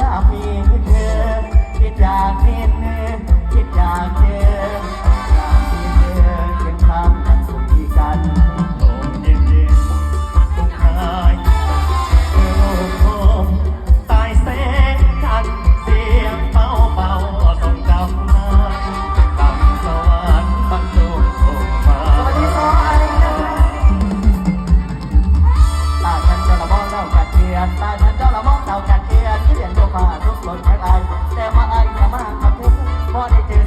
อยากมีเธอคิดากนเธอคิดากเจออยากมีเธอเป็นคำสุขีกันลมเย็นเย็นทุกายเออโคมตายแสงจันเสียงเป่าเป่าส่งกำนันกำสวรรค์บรรลุส่งมาสวัาฉันจะระวัล่ากัเกลียดต wanted to